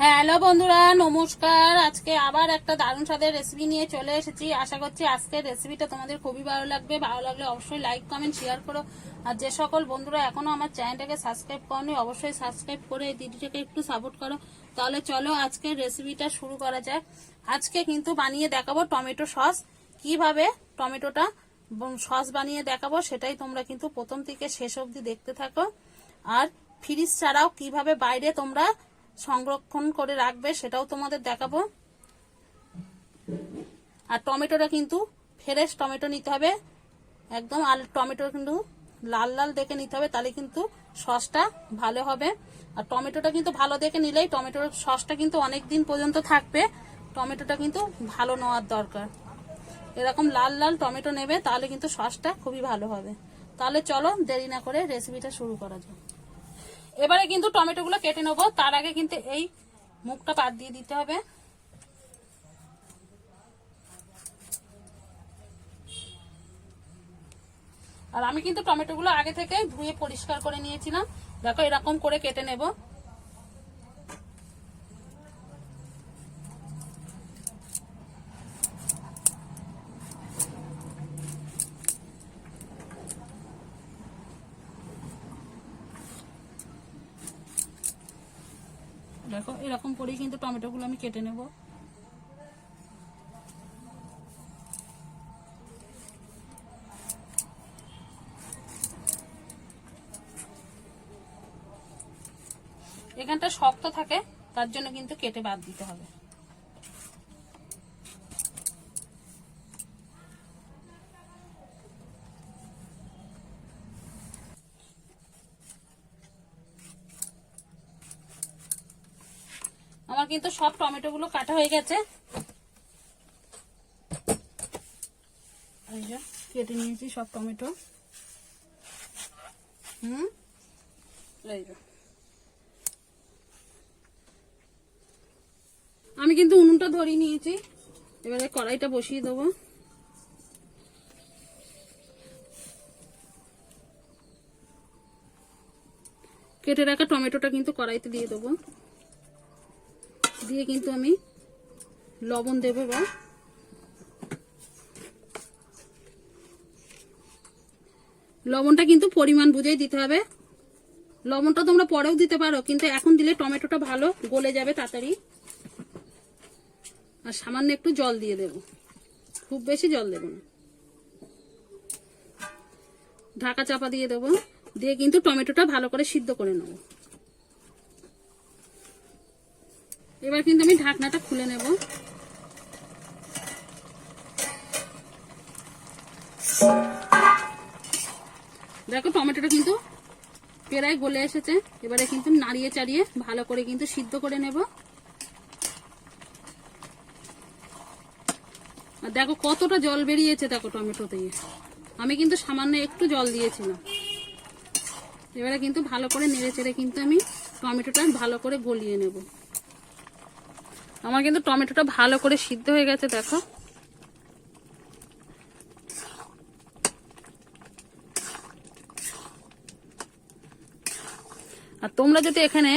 Hello বন্ধুরা, নমস্কার। আজকে আবার একটা দারুণ স্বাদের রেসিপি নিয়ে চলে এসেছি। আশা করছি আজকের রেসিপিটা তোমাদের খুবই ভালো লাগবে। ভালো লাগলে অবশ্যই লাইক কমেন্ট শেয়ার করো। আর যে সকল বন্ধুরা এখনও আমার চ্যানেলটাকে সাবস্ক্রাইব করনি, অবশ্যই সাবস্ক্রাইব করে এই দিদিটাকে একটু সাপোর্ট করো। তাহলে চলো আজকের রেসিপিটা শুরু করা যাক। আজকে কিন্তু বানিয়ে দেখাবো টমেটো সস। কীভাবে টমেটোটা সস বানিয়ে দেখাবো সেটাই তোমরা কিন্তু প্রথম থেকে শেষ অবধি দেখতে থাকো। আর ফ্রিজ ছাড়াও কীভাবে বাইরে তোমরা সংরক্ষণ করে রাখবে, সেটাও তোমাদের দেখাবো। আর টমেটোটা কিন্তু ফ্রেশ টমেটো নিতে হবে, একদম। আর টমেটো কিন্তু লাল লাল দেখে নিতে হবে, তাহলে কিন্তু সসটা ভালো হবে। আর টমেটোটা কিন্তু ভালো দেখে নিলেই টমেটোর সসটা কিন্তু অনেক দিন পর্যন্ত থাকবে। টমেটোটা কিন্তু ভালো নেওয়ার দরকার। এরকম লাল লাল টমেটো নেবে, তাহলে কিন্তু সসটা খুবই ভালো হবে। তাহলে চলো দেরি না করে রেসিপিটা শুরু করা যাক। এবারে কিন্তু টমেটোগুলো কেটে নেব। তার আগে কিন্তু এই মুখটা বাদ দিয়ে দিতে হবে। আর আমি কিন্তু টমেটোগুলো আগে থেকে ধুয়ে পরিষ্কার করে নিয়েছিলাম। দেখো এরকম করে কেটে নেব। দেখো, এরকম করেই কিন্তু টমেটোগুলো আমি কেটে নেব। এখানটা শক্ত থাকে, তার জন্য কিন্তু কেটে বাদ দিতে হবে। আমার কিন্তু সব টমেটো গুলো কাটা হয়ে গেছে। কেটে নিয়েছি সব টমেটো। হুম? আমি কিন্তু উনুনটা ধরিয়ে নিয়েছি। এবারে কড়াইটা বসিয়ে দেবো। কেটে রাখা টমেটোটা কিন্তু কড়াইতে দিয়ে দেবো। দিয়ে কিন্তু আমি লবণ দেবো বা লবণটা কিন্তু পরিমাণ বুঝেই দিতে হবে। লবণটা তোমরা পরেও দিতে পারো, কিন্তু এখন দিলে টমেটোটা ভালো গলে যাবে তাড়াতাড়ি। আর সামান্য একটু জল দিয়ে দেব। খুব বেশি জল দেব না। ঢাকা চাপা দিয়ে দেবো। দিয়ে কিন্তু টমেটোটা ভালো করে সিদ্ধ করে নেব। এবার কিন্তু আমি ঢাকনাটা খুলে নেব। দেখো টমেটোটা কিন্তু প্রায় গলে এসেছে। এবারে কিন্তু নাড়িয়ে চাড়িয়ে ভালো করে কিন্তু সিদ্ধ করে নেব। আর দেখো কতটা জল বেরিয়েছে দেখো টমেটো দিয়ে। আমি কিন্তু সামান্য একটু জল দিয়েছিলাম। এবারে কিন্তু ভালো করে নেড়ে চেড়ে কিন্তু আমি টমেটোটা ভালো করে গলিয়ে নেব। আমার কিন্তু টমেটোটা ভালো করে সিদ্ধ হয়ে গেছে, দেখো। আর তোমরা যদি এখানে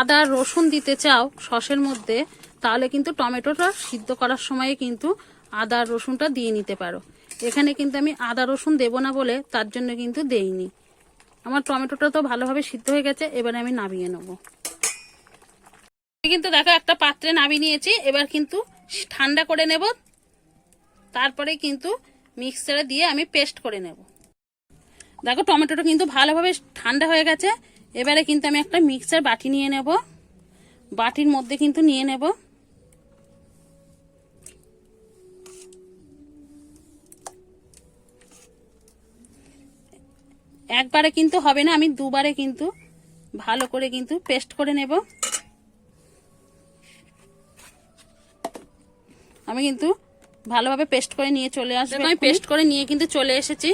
আদা, রসুন দিতে চাও সসের মধ্যে, তাহলে কিন্তু টমেটোটা সিদ্ধ করার সময় কিন্তু আদা রসুনটা দিয়ে নিতে পারো। এখানে কিন্তু আমি আদা, রসুন দেবো না বলে তার জন্য কিন্তু দেইনি। আমার টমেটোটা তো ভালোভাবে সিদ্ধ হয়ে গেছে, এবারে আমি নামিয়ে নেব। কিন্তু দেখো একটা পাত্রে নামিয়ে নিয়েছি, এবার কিন্তু ঠান্ডা করে নেব। তারপরে কিন্তু মিক্সারে দিয়ে আমি পেস্ট করে নেব। দেখো টমেটোটা কিন্তু ভালোভাবে ঠান্ডা হয়ে গেছে। এবারে কিন্তু আমি একটা মিক্সার বাটি নিয়ে নেব। বাটির মধ্যে কিন্তু নিয়ে নেব। একবারে কিন্তু হবে না, আমি দুবারে কিন্তু ভালো করে কিন্তু পেস্ট করে নেব। আমি কিন্তু ভালোভাবে পেস্ট করে নিয়ে চলে আসব আমি পেস্ট করে নিয়ে কিন্তু চলে এসেছি।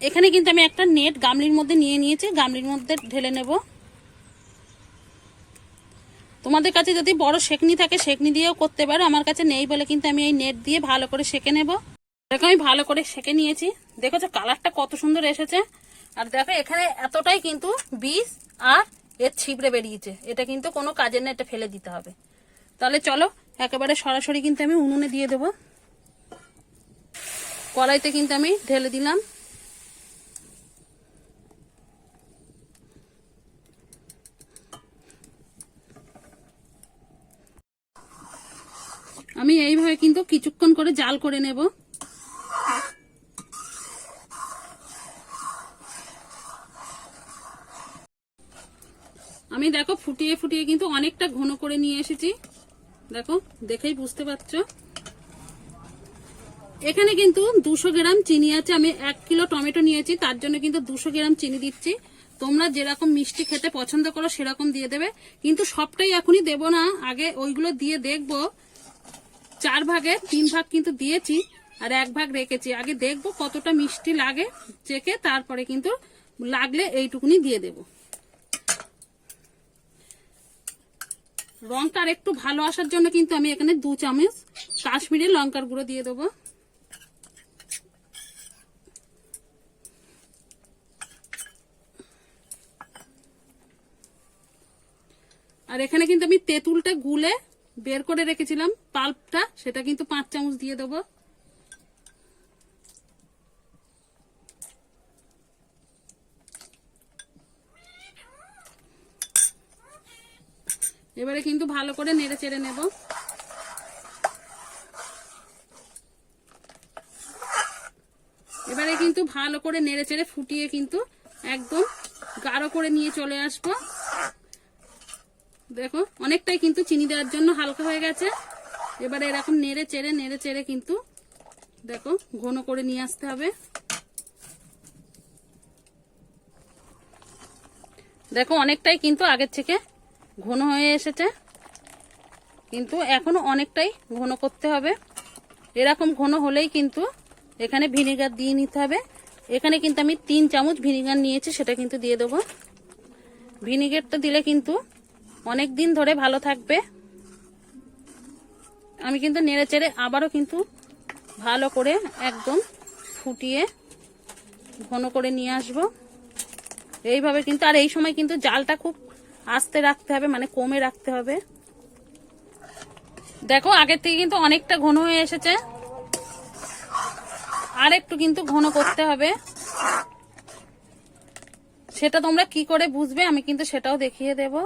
এখানে কিন্তু আমি একটা নেট গামলির মধ্যে নিয়ে নিয়েছি গামলির মধ্যে ঢেলে নেব। তোমাদের কাছে যদি বড় সেকনি থাকে সেকনি দিয়েও করতে পারো। আমার কাছে নেই বলে কিন্তু আমি এই নেট দিয়ে ভালো করে সেকে নেব। দেখো আমি ভালো করে সেকে নিয়েছি। দেখো যে কালারটা কত সুন্দর এসেছে। আর দেখো এখানে এতটাই কিন্তু বীজ আর এর ছিবড়ে বেরিয়েছে। এটা কিন্তু কোনো কাজের না এটা ফেলে দিতে হবে। তাহলে চলো, একেবারে সরাসরি কিন্তু আমি উনুনে দিয়ে দেবো। কড়াইতে কিন্তু আমি ঢেলে দিলাম। আমি এইভাবে কিন্তু কিছুক্ষণ করে জাল করে নেব। আমি দেখো ফুটিয়ে ফুটিয়ে কিন্তু অনেকটা ঘন করে নিয়ে এসেছি। দেখো, দেখেই বুঝতে পারছ? এখানে কিন্তু দুশো গ্রাম চিনি আছে। আমি এক কিলো টমেটো নিয়েছি, তার জন্য কিন্তু দুশো গ্রাম চিনি দিচ্ছি। তোমরা যেরকম মিষ্টি খেতে পছন্দ করো, সেরকম দিয়ে দেবে। কিন্তু সবটাই এখনই দেব না। আগে ওইগুলো দিয়ে দেখব। চার ভাগে তিন ভাগ কিন্তু দিয়েছি আর এক ভাগ রেখেছি। আগে দেখব কতটা মিষ্টি লাগে চেকে তারপরে কিন্তু লাগলে এইটুকুনি দিয়ে দেব। রংটা আর একটু ভালো আসার জন্য কিন্তু আমি এখানে দু চামচ কাশ্মীরি লঙ্কার গুঁড়ো দিয়ে দেবো। আর এখানে কিন্তু আমি তেঁতুলটা গুলে বের করে রেখেছিলাম, পাল্পটা, সেটা কিন্তু পাঁচ চামচ দিয়ে দেবো। এবারে কিন্তু ভালো করে নেড়ে চেড়ে নেব। এবারে কিন্তু ভালো করে নেড়ে চেড়ে ফুটিয়ে কিন্তু একদম গাঢ় করে নিয়ে চলে আসব। দেখো, অনেকটাই কিন্তু চিনি দেওয়ার জন্য হালকা হয়ে গেছে। এবারে এরকম নেড়ে চেড়ে নেড়ে চেড়ে কিন্তু দেখো, ঘন করে নিয়ে আসতে হবে। দেখো, অনেকটাই কিন্তু আগের থেকে ঘন হয়ে এসেছে। কিন্তু এখনও অনেকটাই ঘন করতে হবে। এরকম ঘন হলেই কিন্তু এখানে ভিনেগার দিয়ে নিতে হবে। এখানে কিন্তু আমি তিন চামচ ভিনেগার নিয়েছি, সেটা কিন্তু দিয়ে দেবো। ভিনেগারটা দিলে কিন্তু অনেক দিন ধরে ভালো থাকবে। আমি কিন্তু নেড়ে চেড়ে আবারও কিন্তু ভালো করে একদম ফুটিয়ে ঘন করে নিয়ে আসব। এইভাবে কিন্তু, আর এই সময় কিন্তু জালটা খুব আস্তে রাখতে হবে মানে কমে রাখতে হবে। দেখো, আগের থেকে কিন্তু অনেকটা ঘন হয়ে এসেছে। আর একটু কিন্তু ঘন করতে হবে। সেটা তোমরা কি করে বুঝবে, আমি কিন্তু সেটাও দেখিয়ে দেবো।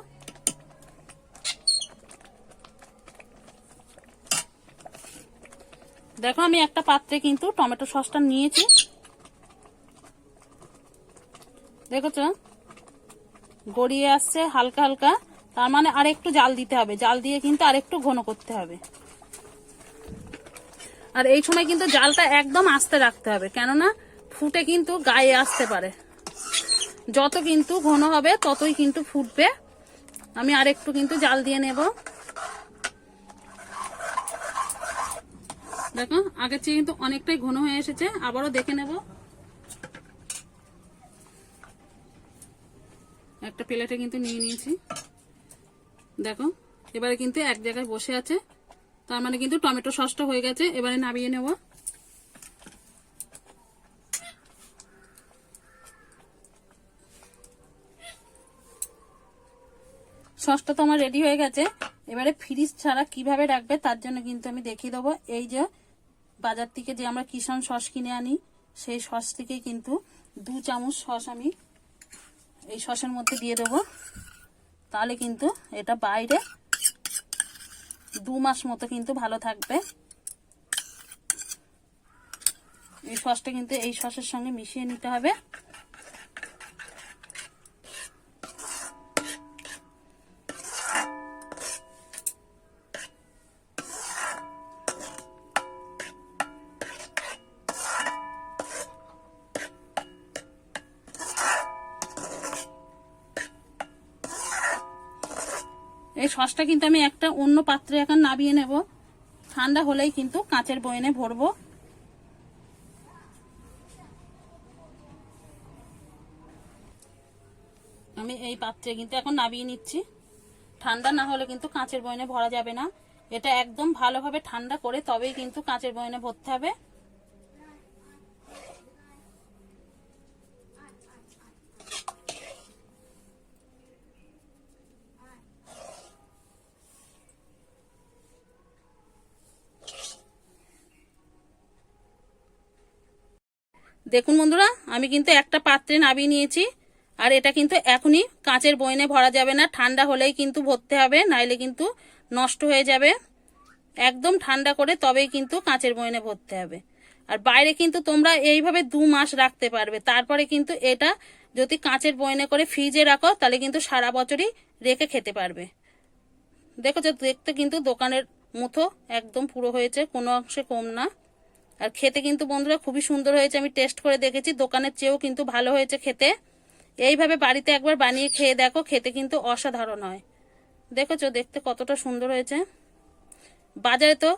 দেখো, আমি একটা পাত্রে কিন্তু টমেটো সসটা নিয়েছি। দেখেছ? গড়িয়ে আসছে হালকা হালকা। তার মানে আর একটু জাল দিতে হবে। জাল দিয়ে কিন্তু আর একটু ঘন করতে হবে। আর এই সময় কিন্তু জালটা একদম আস্তে রাখতে হবে। কেননা ফুটে কিন্তু গায়ে আসতে পারে। যত কিন্তু ঘন হবে, ততই কিন্তু ফুটবে। আমি আর একটু কিন্তু জাল দিয়ে নেব। দেখো, আগের চেয়ে কিন্তু অনেকটাই ঘন হয়ে এসেছে। আবারও দেখে নেব। একটা প্লেটে কিন্তু নিয়ে নিয়েছি। দেখো, এবারে কিন্তু এক জায়গায় বসে আছে। তার মানে কিন্তু টমেটো সসটা হয়ে গেছে, এবারে নামিয়ে নেব। সসটা তো আমার রেডি হয়ে গেছে। এবারে ফ্রিজ ছাড়া কীভাবে রাখবে তার জন্য কিন্তু আমি দেখিয়ে দেবো। এই যে, বাজার থেকে যে আমরা কিষান সস কিনে আনি, সেই সস থেকে কিন্তু দু চামচ সস আমি এই সসের মধ্যে দিয়ে দেবো। তাহলে কিন্তু এটা বাইরে দু মাস মতো কিন্তু ভালো থাকবে। এই সসটা কিন্তু এই সসের সঙ্গে মিশিয়ে নিতে হবে। সসটা কিন্তু আমি একটা অন্য পাত্রে এখন নাবিয়ে নেব। ঠান্ডা হলেই কিন্তু কাঁচের বয়নে ভরবো। আমি এই পাত্রে কিন্তু এখন নাবিয়ে নিচ্ছি। ঠান্ডা না হলে কিন্তু কাঁচের বয়নে ভরা যাবে না। এটা একদম ভালোভাবে ঠান্ডা করে তবেই কিন্তু কাঁচের বয়নে ভরতে হবে। দেখুন বন্ধুরা, আমি কিন্তু একটা পাত্রে নাবিয়ে নিয়েছি, আর এটা কিন্তু এখনই কাঁচের বয়নে ভরা যাবে না, ঠান্ডা হলেই কিন্তু ভরতে হবে, নাইলে কিন্তু নষ্ট হয়ে যাবে। একদম ঠান্ডা করে তবেই কিন্তু কাঁচের বয়নে ভরতে হবে। আর বাইরে কিন্তু তোমরা এইভাবে দু মাস রাখতে পারবে, তারপরে কিন্তু এটা যদি কাঁচের বয়নে করে ফ্রিজে রাখো, তাহলে কিন্তু সারা বছরই রেখে খেতে পারবে। দেখো যে দেখতে কিন্তু দোকানের মতো একদম পুরো হয়েছে, কোনো অংশে কম না। আর খেতে কিন্তু বন্ধুরা খুবই সুন্দর হয়েছে, আমি টেস্ট করে দেখেছি, দোকানের চেয়েও কিন্তু ভালো হয়েছে খেতে। এইভাবে বাড়িতে একবার বানিয়ে খেয়ে দেখো, খেতে কিন্তু অসাধারণ হয়। দেখেছ দেখতে কতটা সুন্দর হয়েছে? বাজারে তো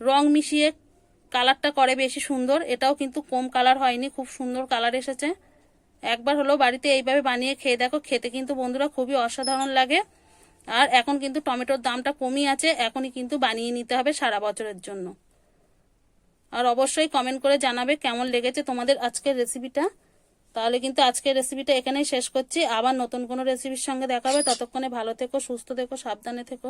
রং মিশিয়ে কালারটা করে বেশি সুন্দর, এটাও কিন্তু কম কালার হয়নি, খুব সুন্দর কালার এসেছে। একবার হলো বাড়িতে এইভাবে বানিয়ে খেয়ে দেখো, খেতে কিন্তু বন্ধুরা খুবই অসাধারণ লাগে। আর এখন কিন্তু টমেটোর দামটা কমই আছে, এখনই কিন্তু বানিয়ে নিতে হবে সারা বছরের জন্য। আর অবশ্যই কমেন্ট করে জানাবে কেমন লেগেছে তোমাদের আজকের রেসিপিটা তাহলে কিন্তু আজকের রেসিপিটা এখানেই শেষ করছি। আবার নতুন কোনো রেসিপির সঙ্গে দেখাবে। ততক্ষণে ভালো থেকো, সুস্থ থেকো, সাবধানে থেকো।